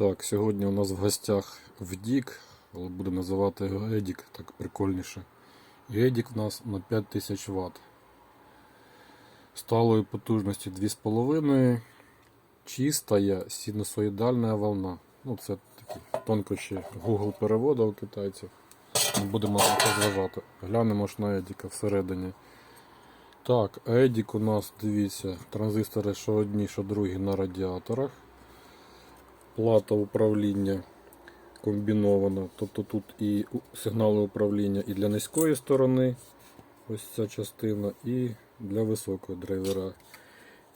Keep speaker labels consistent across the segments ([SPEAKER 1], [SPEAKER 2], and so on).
[SPEAKER 1] Так, сьогодні у нас в гостях Вдік, але будемо називати його Едік, так прикольніше. І Едік у нас на 5000 Вт. Сталої потужності 2,5. Чистая синусоїдальна волна. Ну, це такі тонкощі Google перевода у китайців. Не будемо зважати. Глянемо ж на Едіка всередині. Так, Едік у нас, дивіться, транзистори що одні, що другі на радіаторах. Плата управління комбінована. Тобто тут і сигнали управління і для низької сторони, ось ця частина, і для високого драйвера.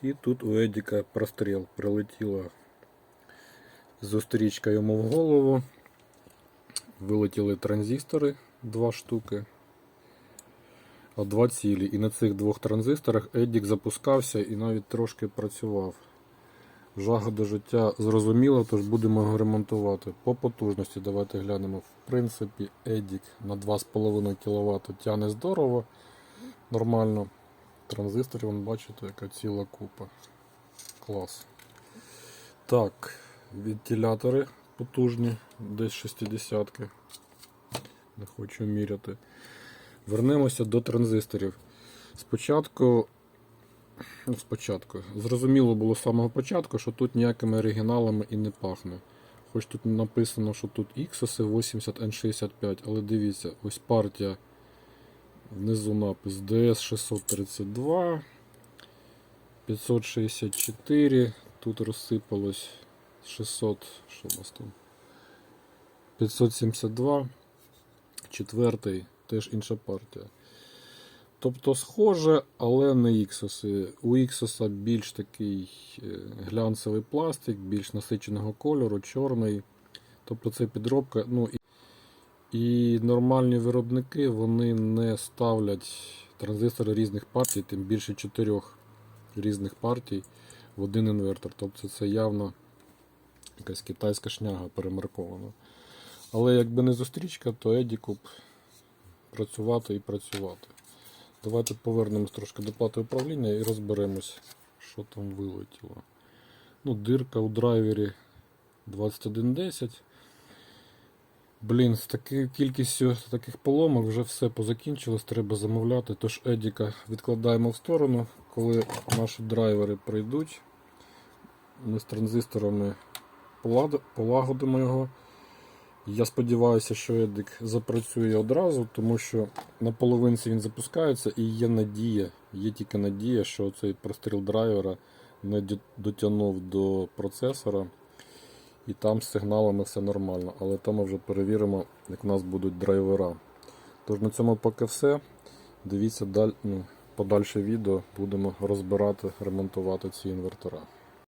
[SPEAKER 1] І тут у Едіка простріл прилетіла зустрічка йому в голову. Вилетіли транзистори, два штуки. А два цілі. І на цих двох транзисторах Едік запускався і навіть трошки працював. Жага до життя зрозуміло, тож будемо його ремонтувати. По потужності давайте глянемо. В принципі, Едік на 2,5 кВт тягне здорово, нормально. Транзисторів, вон, бачите, яка ціла купа. Клас. Так, вентилятори потужні, десь 60-ки. Не хочу міряти. Вернемося до транзисторів. Спочатку спочатку. Зрозуміло було з самого початку, що тут ніякими оригіналами і не пахне. Хоч тут написано, що тут Xos 80N65, але дивіться, ось партія. Внизу напис DS632, 564, тут розсипалось 600, що у нас там? 572, четвертий, теж інша партія. Тобто схоже, але не Іксоси. У Іксоса більш такий е, глянцевий пластик, більш насиченого кольору, чорний. Тобто це підробка. Ну, і, нормальні виробники вони не ставлять транзистори різних партій, тим більше чотирьох різних партій в один інвертор. Тобто це явно якась китайська шняга перемаркована. Але якби не зустрічка, то Едіку б працювати і працювати. Давайте повернемось трошки до плати управління і розберемось, що там вилетіло. Ну, дирка у драйвері 2110. Блін, з такою кількістю таких поломок вже все позакінчилось, треба замовляти. Тож Едіка відкладаємо в сторону. Коли наші драйвери прийдуть, ми з транзисторами полагодимо його. Я сподіваюся, що Едик запрацює одразу, тому що на половинці він запускається і є надія, є тільки надія, що цей простріл драйвера не дотягнув до процесора, і там з сигналами все нормально. Але то ми вже перевіримо, як у нас будуть драйвера. Тож на цьому поки все. Дивіться ну, подальше відео, будемо розбирати, ремонтувати ці інвертора.